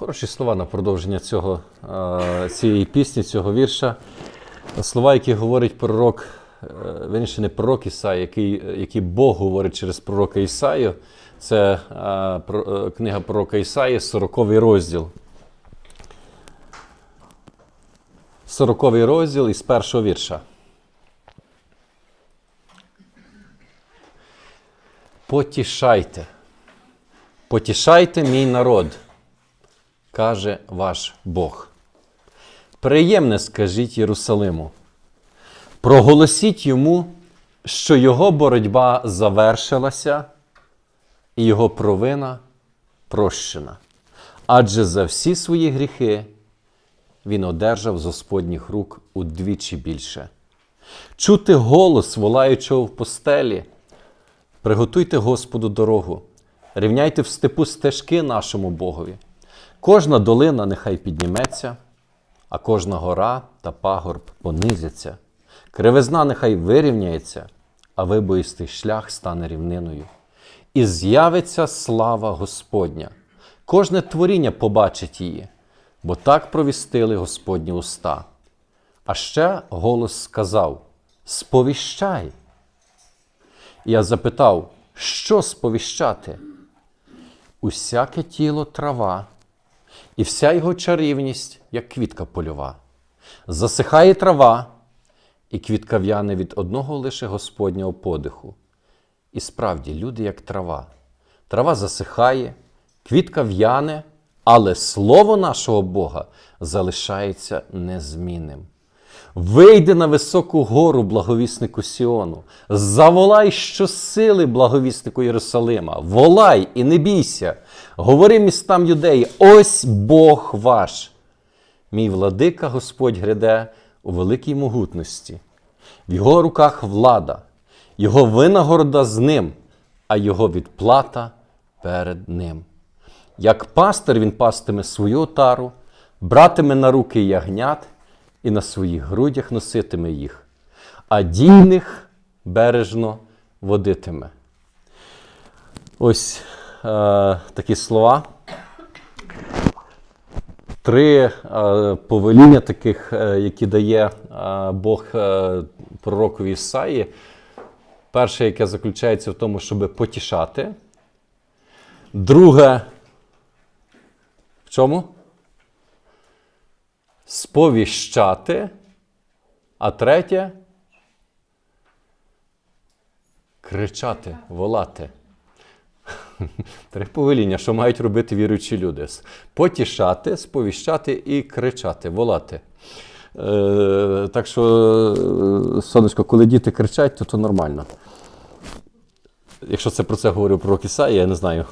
Хороші слова на продовження цього, цієї пісні, цього вірша. Слова, які говорить пророк, е, вірніше не пророк Ісаї, який, який Бог говорить через пророка Ісаю. Це е, книга пророка Ісаї, 40 розділ. 40 розділ із першого вірша. Потішайте. Потішайте мій народ, каже ваш Бог. Приємне скажіть Єрусалиму. Проголосіть йому, що його боротьба завершилася, і його провина прощена. Адже за всі свої гріхи він одержав з Господніх рук удвічі більше. Чути голос волаючого в постелі. Приготуйте Господу дорогу, рівняйте в степу стежки нашому Богові. Кожна долина нехай підніметься, а кожна гора та пагорб понизяться. Кривизна нехай вирівняється, а вибоїстий шлях стане рівниною. І з'явиться слава Господня. Кожне творіння побачить її, бо так провістили Господні уста. А ще голос сказав: Сповіщай. Я запитав, що сповіщати? Усяке тіло трава, і вся його чарівність, як квітка польова. Засихає трава, і квітка в'яне від одного лише Господнього подиху. І справді, люди, як трава. Трава засихає, квітка в'яне, але слово нашого Бога залишається незмінним. Вийди на високу гору благовіснику Сіону, заволай щосили благовіснику Єрусалима, волай і не бійся, говори містам юдеї, ось Бог ваш. Мій владика Господь гряде у великій могутності, в його руках влада, його винагорода з ним, а його відплата перед ним. Як пастир він пастиме свою отару, братиме на руки ягнят і на своїх грудях носитиме їх, а дійних бережно водитиме. Ось е, такі слова. Три е, повеління таких, е, які дає е, Бог е, пророкові Ісаї. Перше, яке заключається в тому, щоб потішати. Друге, в чому? Сповіщати. А третє кричати, волати. Три повеління, що мають робити віруючі люди: потішати, сповіщати і кричати, волати. Е, так що, е, сонечко, коли діти кричать, то то нормально. Якщо це про це говорив пророк Ісаї, я не знаю.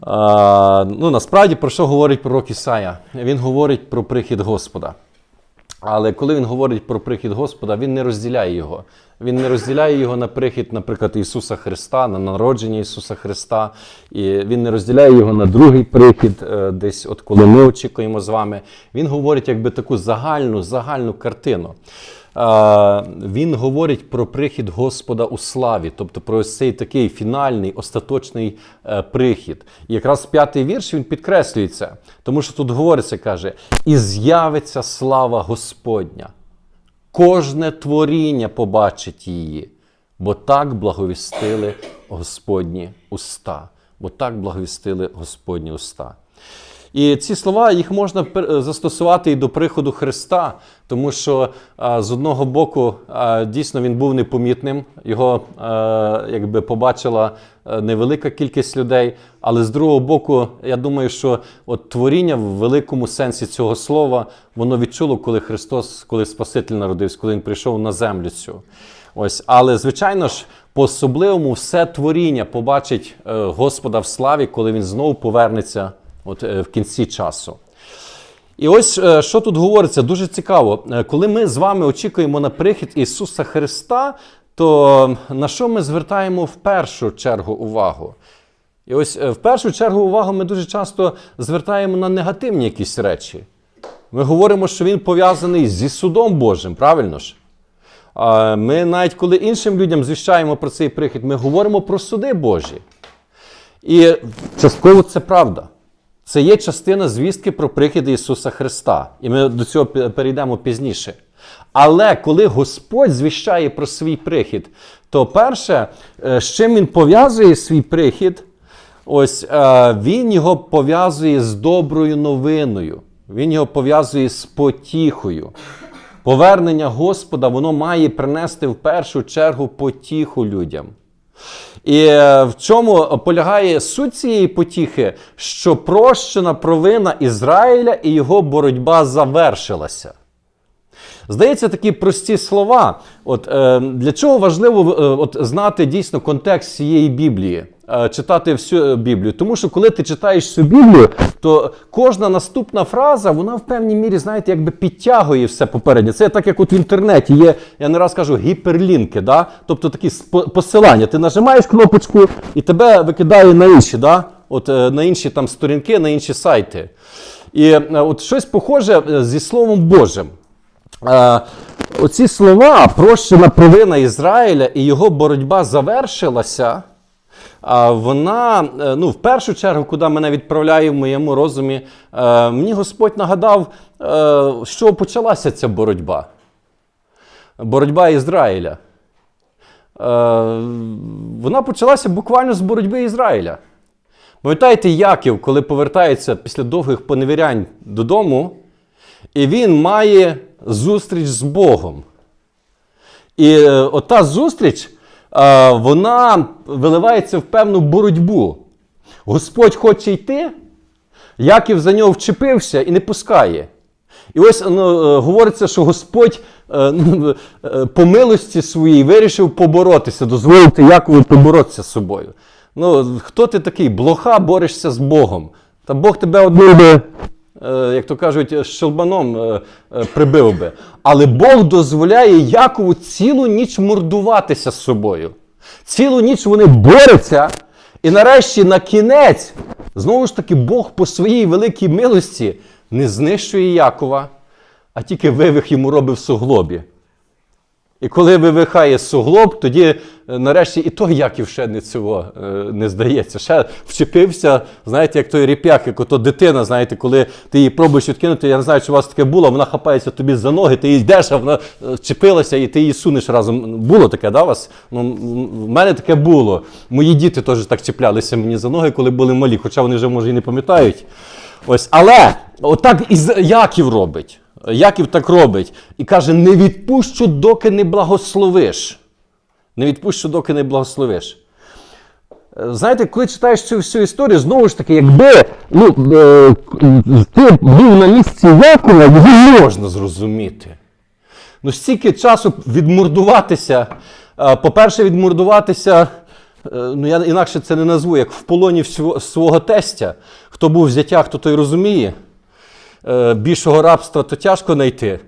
А, ну, насправді, про що говорить пророк Ісая? Він говорить про прихід Господа. Але коли він говорить про прихід Господа, він не розділяє його. Він не розділяє його на прихід, наприклад, Ісуса Христа, на народження Ісуса Христа. І він не розділяє його на другий прихід, е, десь от коли ми очікуємо з вами. Він говорить якби таку загальну, загальну картину. Він говорить про прихід Господа у славі, тобто про ось цей такий фінальний, остаточний е, прихід. І якраз п'ятий вірш він підкреслює це, тому що тут говориться, каже: і з'явиться слава Господня. Кожне творіння побачить її, бо так благовістили Господні уста. Бо так благовістили Господні уста. І ці слова їх можна пер- застосувати і до приходу Христа, тому що з одного боку дійсно він був непомітним, його якби побачила е, невелика кількість людей. Але з другого боку, я думаю, що от творіння в великому сенсі цього слова воно відчуло, коли Христос, коли Спаситель народився, коли Він прийшов на землю цю. Ось, але звичайно ж, по-особливому все творіння побачить е, Господа в славі, коли він знову повернеться от, е, в кінці часу. І ось е, що тут говориться, дуже цікаво. Е, Коли ми з вами очікуємо на прихід Ісуса Христа, то на що ми звертаємо в першу чергу увагу? І ось в першу чергу увагу ми дуже часто звертаємо на негативні якісь речі. Ми говоримо, що він пов'язаний зі судом Божим, правильно ж? Ми навіть коли іншим людям звіщаємо про цей прихід, ми говоримо про суди Божі. І частково це правда. Це є частина звістки про прихід Ісуса Христа. І ми до цього перейдемо пізніше. Але коли Господь звіщає про свій прихід, то перше, е, з чим він пов'язує свій прихід, ось е, він його пов'язує з доброю новиною. Він його пов'язує з потіхою. Повернення Господа воно має принести в першу чергу потіху людям. І е, в чому полягає суть цієї потіхи, що прощена провина Ізраїля і його боротьба завершилася. Здається, такі прості слова. От, е, для чого важливо е, от, знати дійсно контекст цієї Біблії, читати всю е, Біблію? Тому що коли ти читаєш всю Біблію, то кожна наступна фраза, вона в певній мірі, знаєте, якби підтягує все попереднє. Це так, як от в інтернеті є, я не раз кажу, гіперлінки, да? тобто такі посилання. Ти нажимаєш кнопочку і тебе викидає на інші, да? от, е, на інші там сторінки, на інші сайти. І е, от щось похоже е, зі Словом Божим. Е, оці слова, прощена провина Ізраїля і його боротьба завершилася. Вона, е, ну, в першу чергу, куди мене відправляє в моєму розумі, е, мені Господь нагадав, е, що почалася ця боротьба. Боротьба Ізраїля. Е, Вона почалася буквально з боротьби Ізраїля. Пам'ятаєте, Яків, коли повертається після довгих поневірянь додому, і він має зустріч з Богом. І е, ота зустріч, е, вона виливається в певну боротьбу. Господь хоче йти, Яків за нього вчепився і не пускає. І ось ну, е, говориться, що Господь е, е, по милості своїй вирішив поборотися, дозволити Якову поборотися з собою. Ну, хто ти такий? Блоха борешся з Богом. Та Бог тебе одним би, е, як то кажуть, щелбаном е, е, прибив би. Але Бог дозволяє Якову цілу ніч мордуватися з собою. Цілу ніч вони борються, і нарешті на кінець, знову ж таки, Бог по своїй великій милості не знищує Якова, а тільки вивих йому робить в суглобі. І коли вивихає суглоб, тоді е, нарешті і той Яків ще не цього не здається. Ще вчепився, знаєте, як той ріп'як, як ото дитина, знаєте, коли ти її пробуєш відкинути, я не знаю, чи у вас таке було, вона хапається тобі за ноги, ти її йдеш, а вона е, вчепилася і ти її сунеш разом. Було таке, да, у вас? Ну, в мене таке було. Мої діти теж так чіплялися мені за ноги, коли були малі, хоча вони вже, може, і не пам'ятають. Ось, але отак і Яків робить. Яків так робить і каже: не відпущу, доки не благословиш. Не відпущу, доки не благословиш. Е, Знаєте, коли читаєш цю всю історію, знову ж таки, якби ну, е, ти був на місці Якова, його можна зрозуміти. Ну, стільки часу відмордуватися. е, По-перше, відмордуватися, ну я інакше це не назву, як в полоні свого тестя. Хто був в взяттях, хто той розуміє. Е, Більшого рабства то тяжко знайти.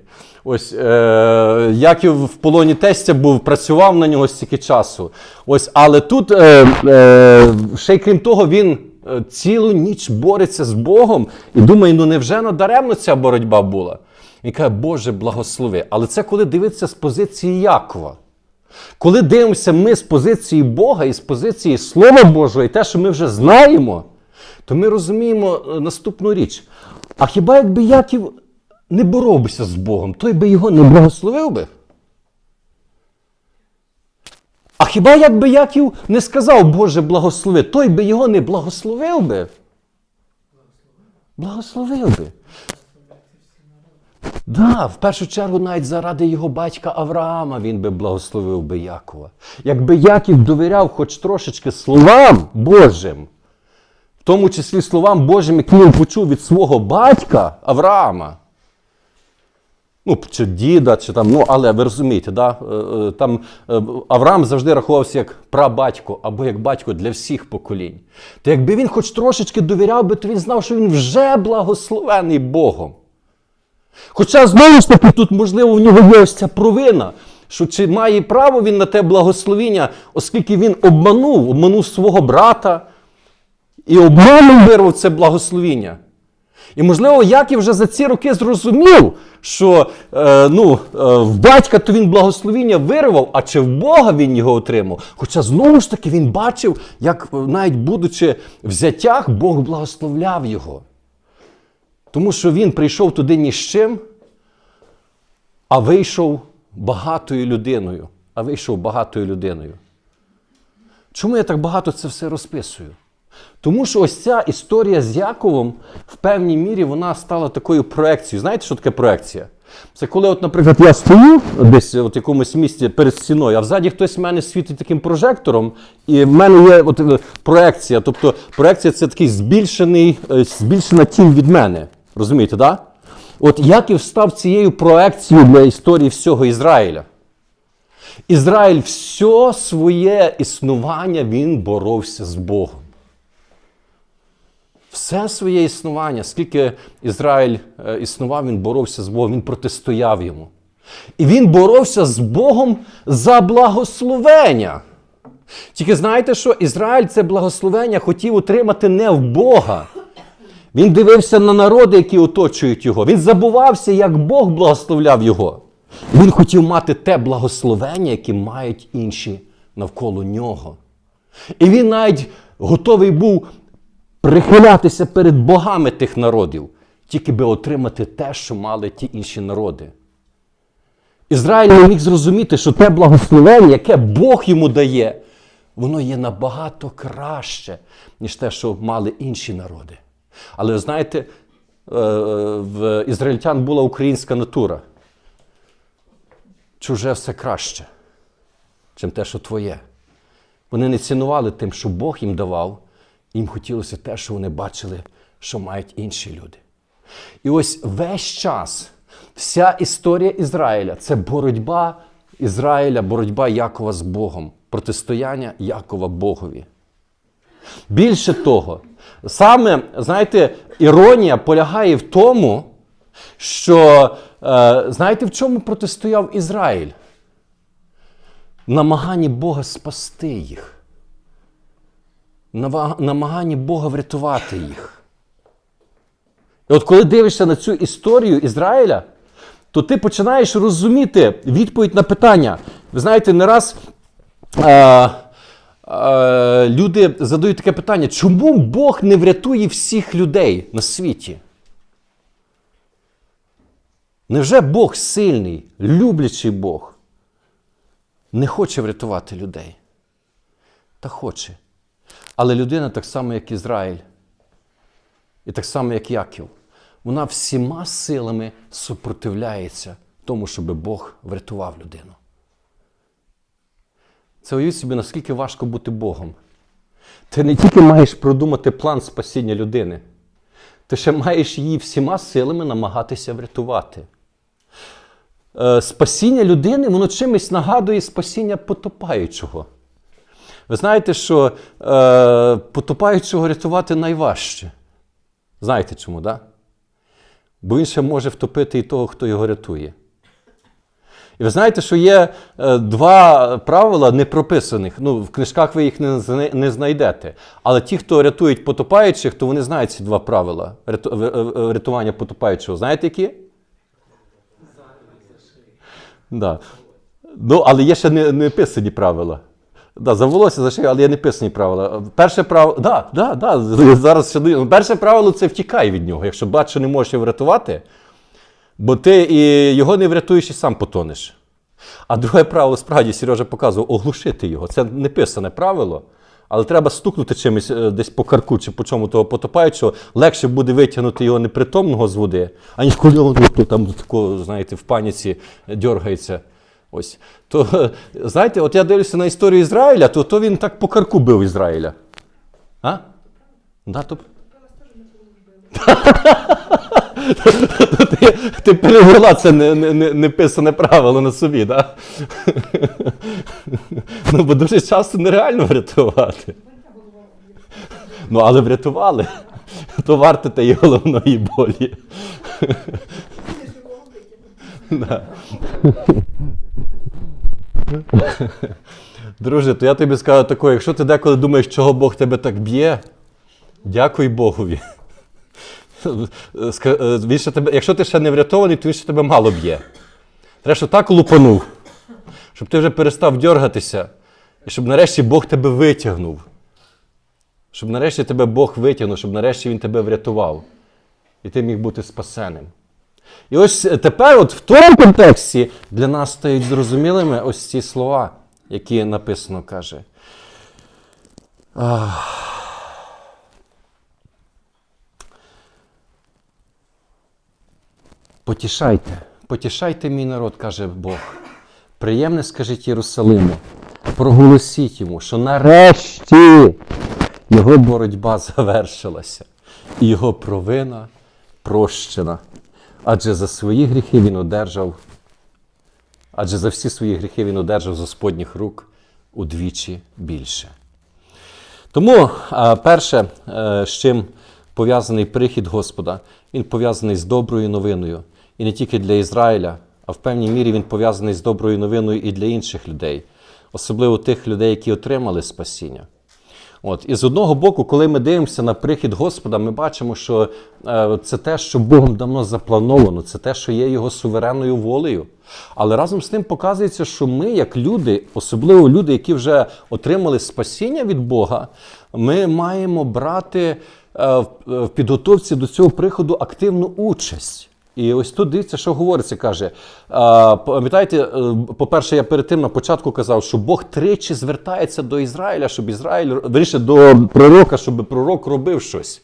Ось е, Яків в полоні тестя був, працював на нього стільки часу. Ось, але тут, е, е, ще й крім того, він е, цілу ніч бореться з Богом і думає, ну невже надаремно ця боротьба була? Він каже, Боже, благослови. Але це коли дивитися з позиції Якова. Коли дивимося ми з позиції Бога і з позиції Слова Божого, і те, що ми вже знаємо, то ми розуміємо е, наступну річ. А хіба якби Яків не боровся з Богом, той би його не благословив би? А хіба якби Яків не сказав, Боже, благослови, той би його не благословив би? Благословив би. Да, в першу чергу, навіть заради його батька Авраама він би благословив би Якова. Якби Яків довіряв хоч трошечки словам Божим, тому числі словам Божим, які він почув від свого батька Авраама. Ну, чи діда, чи там, ну, але ви розумієте, да? е, е, там е, Авраам завжди рахувався як прабатько або як батько для всіх поколінь. То якби він хоч трошечки довіряв би, то він знав, що він вже благословений Богом. Хоча, знову ж таки, тут, можливо, в нього є ось ця провина, що чи має право він на те благословіння, оскільки він обманув, обманув свого брата і обманом вирвав це благословіння. І, можливо, Яків вже за ці роки зрозумів, що е, ну, е, в батька то він благословіння вирвав, а чи в Бога він його отримав. Хоча знову ж таки він бачив, як е, навіть будучи в взяттях, Бог благословляв його. Тому що він прийшов туди ні з чим, а вийшов багатою людиною. А вийшов багатою людиною. Чому я так багато це все розписую? Тому що ось ця історія з Яковом в певній мірі вона стала такою проекцією. Знаєте, що таке проекція? Це коли, от, наприклад, я стою десь в якомусь місці перед стіною, а взаді хтось в мене світить таким прожектором, і в мене є от, е, проекція. Тобто проекція це такий збільшений, е, збільшена тінь від мене. Розумієте, так? Да? От Яків став цією проекцією для історії всього Ізраїля. Ізраїль все своє існування він боровся з Богом. Все своє існування, скільки Ізраїль е, існував, він боровся з Богом, він протистояв йому. І він боровся з Богом за благословення. Тільки знаєте, що Ізраїль це благословення хотів отримати не в Бога. Він дивився на народи, які оточують його. Він забувався, як Бог благословляв його. Він хотів мати те благословення, яке мають інші навколо нього. І він навіть готовий був прихилятися перед богами тих народів, тільки би отримати те, що мали ті інші народи. Ізраїль не міг зрозуміти, що те благословення, яке Бог йому дає, воно є набагато краще, ніж те, що мали інші народи. Але ви знаєте, е, в ізраїльтян була українська натура. Чуже все краще, чим те, що твоє. Вони не цінували тим, що Бог їм давав, їм хотілося те, що вони бачили, що мають інші люди. І ось весь час, вся історія Ізраїля це боротьба Ізраїля, боротьба Якова з Богом, протистояння Якова Богові. Більше того, саме, знаєте, іронія полягає в тому, що, е, знаєте, в чому протистояв Ізраїль? В намаганні Бога спасти їх. Намаганні Бога врятувати їх. І от коли дивишся на цю історію Ізраїля, то ти починаєш розуміти відповідь на питання. Ви знаєте, не раз е, е, люди задають таке питання, чому Бог не врятує всіх людей на світі? Невже Бог сильний, люблячий Бог, не хоче врятувати людей? Та хоче. Але людина так само, як Ізраїль, і так само, як Яків, вона всіма силами супротивляється тому, щоб Бог врятував людину. Це уявіть собі, наскільки важко бути Богом. Ти не тільки маєш продумати план спасіння людини, ти ще маєш її всіма силами намагатися врятувати. Е, Спасіння людини, воно чимось нагадує спасіння потопаючого. Ви знаєте, що е, потопаючого рятувати найважче. Знаєте чому, так? Да? Бо він ще може втопити і того, хто його рятує. І ви знаєте, що є е, два правила непрописаних. Ну, в книжках ви їх не, знайдете. Але ті, хто рятують потопаючих, то вони знають ці два правила рятування потопаючого. Знаєте які? Да. Ну, але є ще не, не писані правила. Да, за волосся за шию, але є не писані правила. Перше правило. Да, да, да, зараз сюди. Перше правило це втікай від нього. Якщо бачиш, що не можеш його врятувати, бо ти і його не врятуєш і сам потонеш. А друге правило, справді, Сережа показував, оглушити його. Це не писане правило, але треба стукнути чимось е, десь по карку чи по чому того потопаючого. Легше буде витягнути його непритомного з води, аніж коли він там тако, знаєте, в паніці дергається. Ось. То, знаєте, от я дивлюся на історію Ізраїля, то, то він так по карку бив Ізраїля. А? Да, то... ти, ти перевела це не, не, не, неписане правило на собі, так? ну, бо дуже часто нереально врятувати. Ну, але врятували. То варте тієї головної болі. Да. Друже, то я тобі скажу таке, якщо ти деколи думаєш, чого Бог тебе так б'є, дякуй Богові. Е, якщо ти ще не врятований, то він ще тебе мало б'є. Треба, щоб так лупанув, щоб ти вже перестав дергатися, і щоб нарешті Бог тебе витягнув. Щоб нарешті тебе Бог витягнув, щоб нарешті Він тебе врятував. і ти міг бути спасеним. І ось тепер, от в тому контексті, для нас стають зрозумілими ось ці слова, які написано каже. Потішайте, потішайте мій народ, каже Бог. Приємне скажіть Єрусалиму, проголосіть йому, що нарешті його боротьба завершилася, і його провина прощена. Адже за свої гріхи він одержав, адже за всі свої гріхи він одержав з Господніх рук удвічі більше. Тому перше, е, з чим пов'язаний прихід Господа, він пов'язаний з доброю новиною. І не тільки для Ізраїля, а в певній мірі він пов'язаний з доброю новиною і для інших людей, особливо тих людей, які отримали спасіння. От. І з одного боку, коли ми дивимося на прихід Господа, ми бачимо, що е, це те, що Богом давно заплановано, це те, що є його суверенною волею. Але разом з тим показується, що ми, як люди, особливо люди, які вже отримали спасіння від Бога, ми маємо брати е, в в підготовці до цього приходу активну участь. І ось тут дивіться, що говориться, каже. Пам'ятаєте, е, по-перше, я перед тим на початку казав, що Бог тричі звертається до Ізраїля, щоб Ізраїль, вірніше, до пророка, щоб пророк робив щось.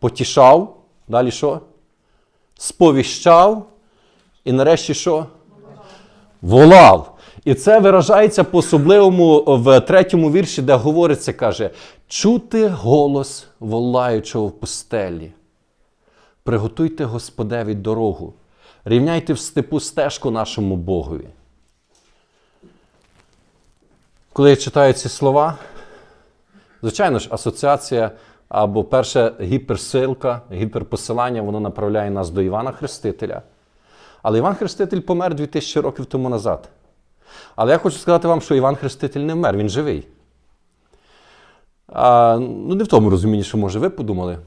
Потішав, далі що? Сповіщав, і нарешті що? Волав. І це виражається по-особливому в третьому вірші, де говориться, каже: чути голос волаючого в пустелі. Приготуйте Господеві дорогу, рівняйте в степу стежку нашому Богові. Коли я читаю ці слова, звичайно ж, асоціація або перша гіперсилка, гіперпосилання, воно направляє нас до Івана Хрестителя. Але Іван Хреститель помер 2000 років тому назад. Але я хочу сказати вам, що Іван Хреститель не вмер, він живий. А, ну, не в тому розумінні, що, може, ви подумали.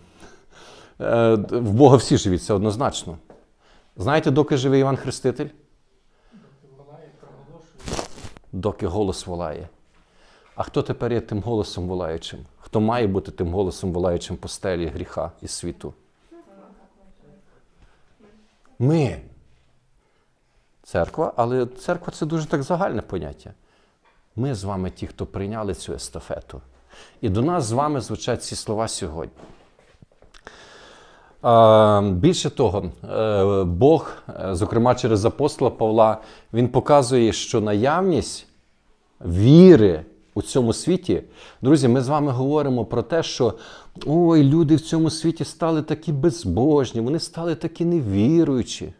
Е, В Бога всі живі, це однозначно. Знаєте, доки живе Іван Хреститель? Доки голос волає. А хто тепер є тим голосом волаючим? Хто має бути тим голосом волаючим по стелі гріха і світу? Ми. Церква, але церква це дуже так загальне поняття. Ми з вами ті, хто прийняли цю естафету. І до нас з вами звучать ці слова сьогодні. Більше того, е, Бог, е, зокрема через апостола Павла, він показує, що наявність віри у цьому світі, друзі, ми з вами говоримо про те, що ой, люди в цьому світі стали такі безбожні, вони стали такі невіруючі.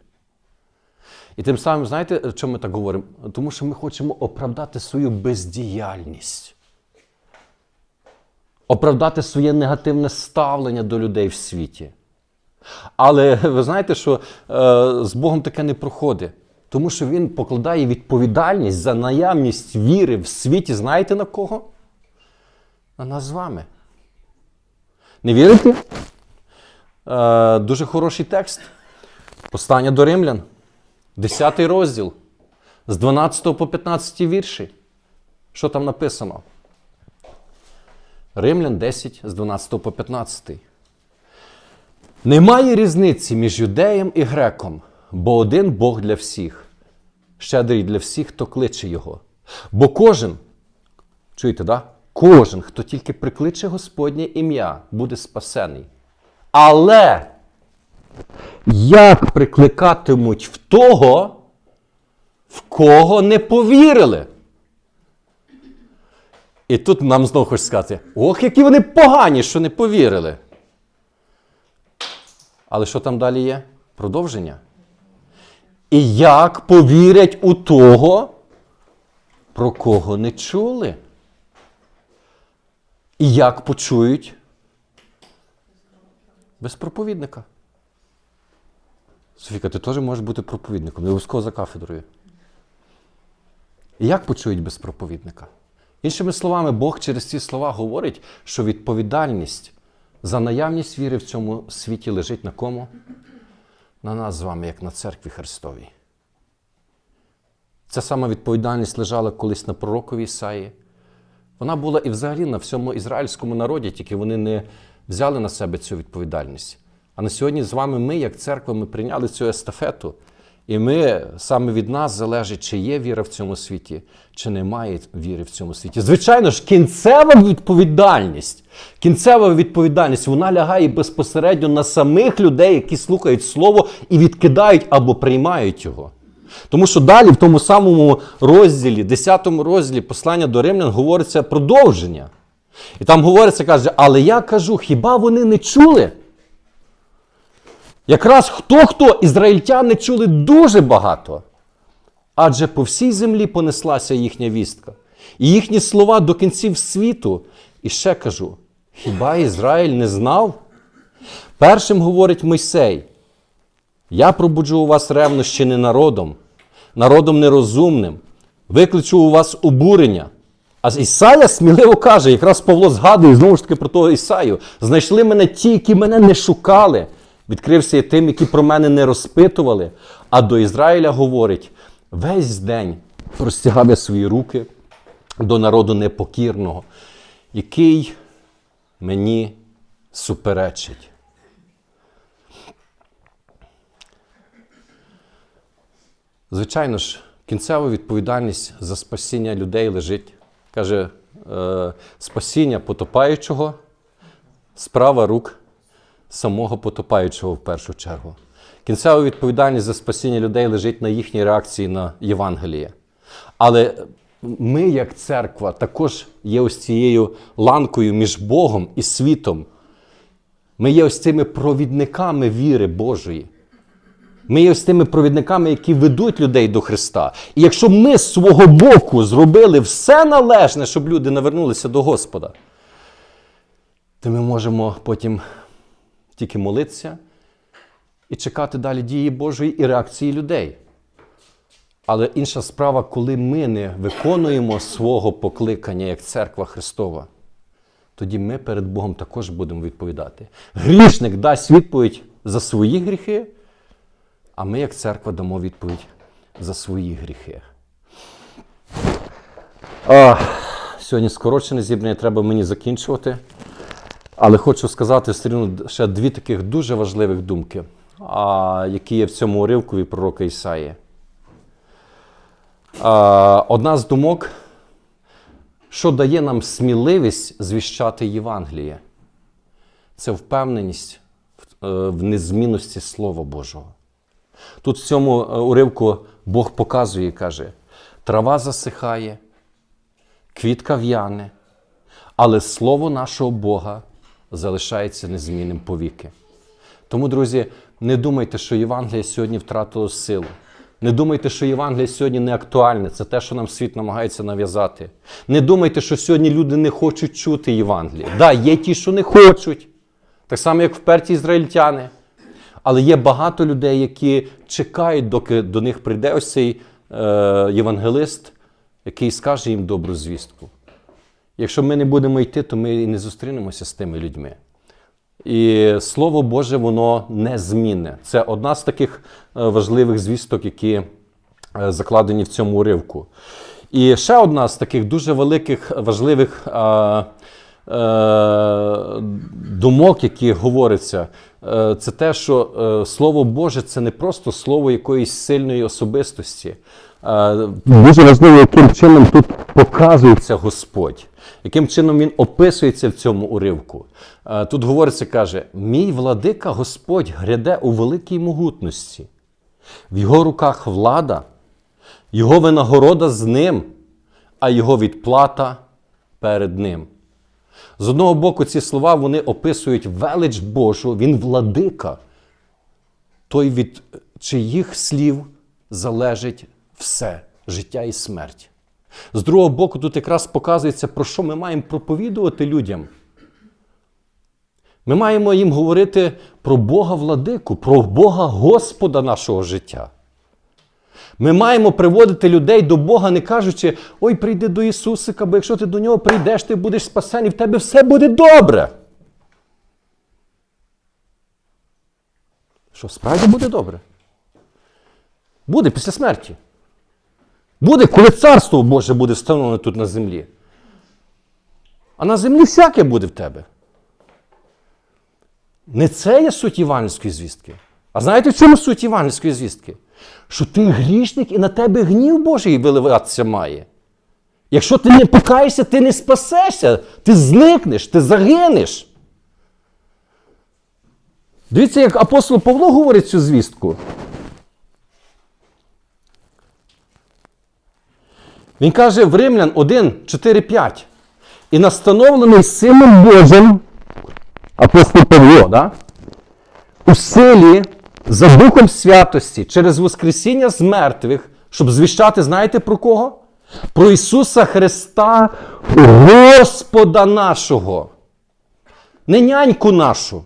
І тим самим, знаєте, чому ми так говоримо? Тому що ми хочемо оправдати свою бездіяльність, оправдати своє негативне ставлення до людей в світі. Але ви знаєте, що е, з Богом таке не проходить. Тому що Він покладає відповідальність за наявність віри в світі, знаєте на кого? На нас з вами. Не вірите? Е, дуже хороший текст. Послання до римлян. 10 розділ. З 12 по 15 вірші. Що там написано? Римлян 10 з 12 по 15. Немає різниці між юдеєм і греком, бо один Бог для всіх, щедрий для всіх, хто кличе Його. Бо кожен, чуєте, да? кожен, хто тільки прикличе Господнє ім'я, буде спасений. Але як прикликатимуть в того, в кого не повірили? І тут нам знову хочуть сказати: ох, які вони погані, що не повірили. Але що там далі є? Продовження. І як повірять у того, про кого не чули? І як почують без проповідника? Софіка, ти теж можеш бути проповідником, не обов'язково за кафедрою. І як почують без проповідника? Іншими словами, Бог через ці слова говорить, що відповідальність за наявність віри в цьому світі лежить на кому? На нас з вами, як на церкві Христовій. Ця сама відповідальність лежала колись на пророкові Ісаї. Вона була і взагалі на всьому ізраїльському народі, тільки вони не взяли на себе цю відповідальність. А на сьогодні з вами ми, як церква, ми прийняли цю естафету. І ми саме від нас залежить, чи є віра в цьому світі, чи немає віри в цьому світі. Звичайно ж, кінцева відповідальність, кінцева відповідальність вона лягає безпосередньо на самих людей, які слухають слово і відкидають або приймають його. Тому що далі, в тому самому розділі, 10 розділі послання до римлян, говориться продовження. І там говориться, каже, але я кажу, хіба вони не чули? Якраз хто хто ізраїльтяни чули дуже багато. Адже по всій землі понеслася їхня вістка. І їхні слова до кінців світу. І ще кажу: хіба Ізраїль не знав? Першим говорить Мойсей: Я пробуджу у вас ревнощі не народом, народом нерозумним, викличу у вас обурення. А Ісая сміливо каже, якраз Павло згадує знову ж таки про того Ісаю. Знайшли мене ті, які мене не шукали. Відкрився я тим, які про мене не розпитували. А до Ізраїля говорить: весь день простягав я свої руки до народу непокірного, який мені суперечить. Звичайно ж, кінцева відповідальність за спасіння людей лежить, каже, е, спасіння потопаючого, справа рук самого потопаючого в першу чергу. Кінцева відповідальність за спасіння людей лежить на їхній реакції на Євангеліє. Але ми, як церква, також є ось цією ланкою між Богом і світом. Ми є ось цими провідниками віри Божої. Ми є ось тими провідниками, які ведуть людей до Христа. І якщо ми з свого боку зробили все належне, щоб люди навернулися до Господа, то ми можемо потім тільки молитися і чекати далі дії Божої і реакції людей. Але інша справа, коли ми не виконуємо свого покликання як церква Христова, тоді ми перед Богом також будемо відповідати. Грішник дасть відповідь за свої гріхи, а ми, як церква, дамо відповідь за свої гріхи. А, сьогодні скорочене зібрання, треба мені закінчувати. Але хочу сказати все одно ще дві таких дуже важливих думки, які є в цьому уривку пророка Ісаї. Одна з думок, що дає нам сміливість звіщати Євангеліє, це впевненість в, е, незмінності Слова Божого. Тут в цьому е, уривку Бог показує і каже: трава засихає, квітка в'яне, але слово нашого Бога залишається незмінним повіки. Тому, друзі, не думайте, що Євангеліє сьогодні втратило силу. Не думайте, що Євангеліє сьогодні не актуальне, це те, що нам світ намагається нав'язати. Не думайте, що сьогодні люди не хочуть чути Євангеліє. Так, да, є ті, що не хочуть, так само, як вперті ізраїльтяни. Але є багато людей, які чекають, доки до них прийде ось цей е, євангелист, який скаже їм добру звістку. Якщо ми не будемо йти, то ми і не зустрінемося з тими людьми. І Слово Боже, воно незмінне. Це одна з таких е, важливих звісток, які е, закладені в цьому уривку. І ще одна з таких дуже великих важливих е, е, думок, які говоряться, е, це те, що е, Слово Боже це не просто слово якоїсь сильної особистості. Е, Дуже важливо, яким чином тут показується Господь, яким чином він описується в цьому уривку. Е, Тут говориться, каже: мій владика Господь гряде у великій могутності, в його руках влада, його винагорода з ним, а його відплата перед ним. З одного боку, ці слова вони описують велич Божу, він владика, той від чиїх слів залежить все життя і смерть. З другого боку, тут якраз показується, про що ми маємо проповідувати людям. Ми маємо їм говорити про Бога владику, про Бога Господа нашого життя. Ми маємо приводити людей до Бога, не кажучи, ой, прийди до Ісусика, бо якщо ти до нього прийдеш, ти будеш спасений, в тебе все буде добре. Що, справді буде добре? Буде після смерті. Буде, коли царство Боже буде встановлене тут на землі. А на землі всяке буде в тебе. Не це є суть євангельської звістки. А знаєте, в чому суть євангельської звістки? Що ти грішник і на тебе гнів Божий виливатися має. Якщо ти не покаєшся, ти не спасешся, ти зникнеш, ти загинеш. Дивіться, як апостол Павло говорить цю звістку. Він каже в Римлян 1, 4, 5. І настановлений Сином Божим, апостол Павло, да? у силі за Духом Святості через Воскресіння з мертвих, щоб звіщати, знаєте про кого? Про Ісуса Христа, Господа нашого. Не няньку нашу.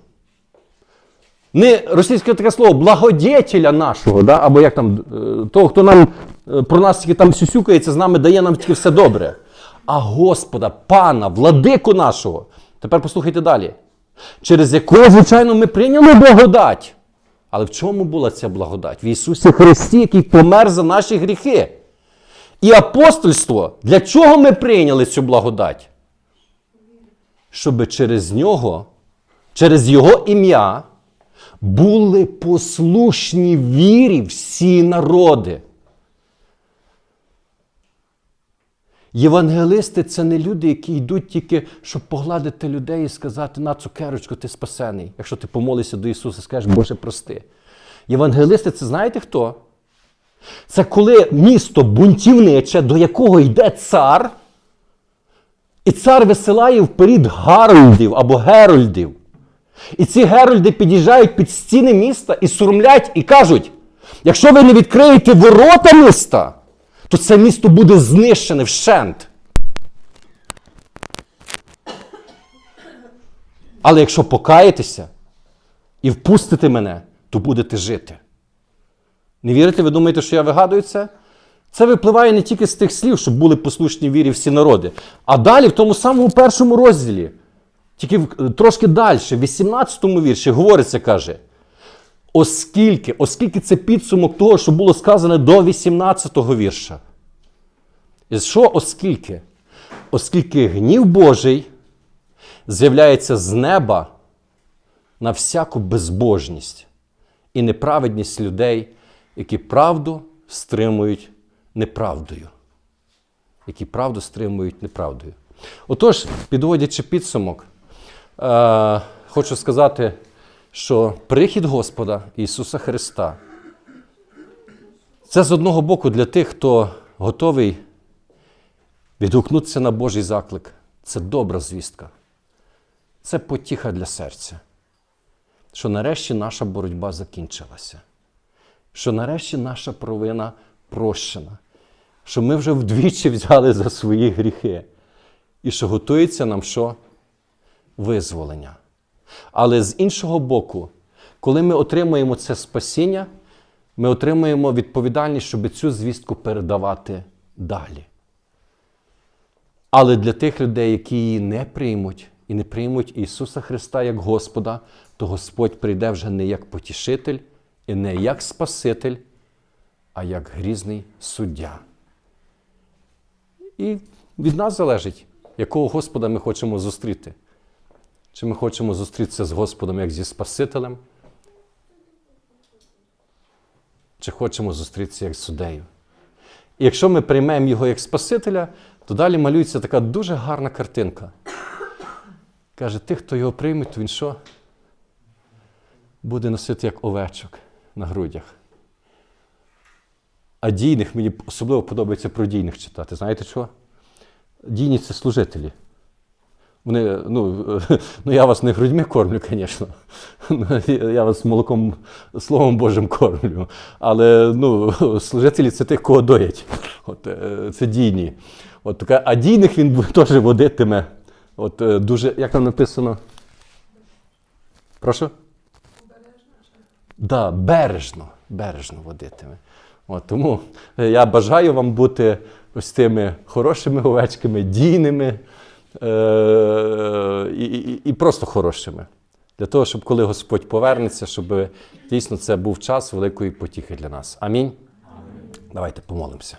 Не російське таке слово благодетеля нашого, да? або як там, е, того, хто нам про нас тільки там сюсюкається, з нами дає нам тільки все добре. А Господа, Пана, владику нашого. Тепер послухайте далі. Через якого, звичайно, ми прийняли благодать. Але в чому була ця благодать? В Ісусі Христі, який помер за наші гріхи. І апостольство, для чого ми прийняли цю благодать? Щоб через нього, через Його ім'я, були послушні вірі всі народи. Євангелисти це не люди, які йдуть тільки, щоб погладити людей і сказати, на цукерочку, ти спасений. Якщо ти помолишся до Ісуса, скажеш, Боже, прости. Євангелисти це знаєте хто? Це коли місто бунтівниче, до якого йде цар, і цар висилає вперед Гарольдів або Герольдів. І ці Герольди під'їжджають під стіни міста і сурмлять і кажуть: якщо ви не відкриєте ворота міста, то це місто буде знищене вщент. Але якщо покаєтеся і впустите мене, то будете жити. Не вірите, ви думаєте, що я вигадую це? Це випливає не тільки з тих слів, щоб були послушні вірі всі народи, а далі в тому самому першому розділі. Тільки трошки далі, в 18 вірші, говориться, каже, оскільки, оскільки це підсумок того, що було сказане до 18-го вірша. І що оскільки? Оскільки гнів Божий з'являється з неба на всяку безбожність і неправедність людей, які правду стримують неправдою. Які правду стримують неправдою. Отож, підводячи підсумок, е, хочу сказати, що прихід Господа Ісуса Христа це з одного боку для тих, хто готовий відгукнутися на Божий заклик. Це добра звістка. Це потіха для серця. Що нарешті наша боротьба закінчилася. Що нарешті наша провина прощена. Що ми вже вдвічі взяли за свої гріхи. І що готується нам що? Визволення. Але з іншого боку, коли ми отримуємо це спасіння, ми отримуємо відповідальність, щоб цю звістку передавати далі. Але для тих людей, які її не приймуть і не приймуть Ісуса Христа як Господа, то Господь прийде вже не як потішитель і не як Спаситель, а як грізний суддя. І від нас залежить, якого Господа ми хочемо зустріти. Чи ми хочемо зустрітися з Господом як зі Спасителем, чи хочемо зустрітися як з суддею. І якщо ми приймемо його як Спасителя, то далі малюється така дуже гарна картинка. Каже, тих, хто його прийме, то він що? Буде носити як овечок на грудях. А дійних мені особливо подобається про дійних читати. Знаєте що? Дійні це служителі. Вони, ну, ну я вас не грудьми кормлю, звісно. Я вас молоком, Словом Божим кормлю. Але ну, служителі це тих, кого доять. От, е, це дійні. От, а дійних він теж водитиме. От, е, дуже, як там написано? Прошу? Да, бережно, бережно водитиме. От, тому е, я бажаю вам бути ось тими хорошими овечками, дійними і, і, і просто хорошими. Для того, щоб коли Господь повернеться, щоб дійсно це був час великої потіхи для нас. Амінь. Давайте помолимося.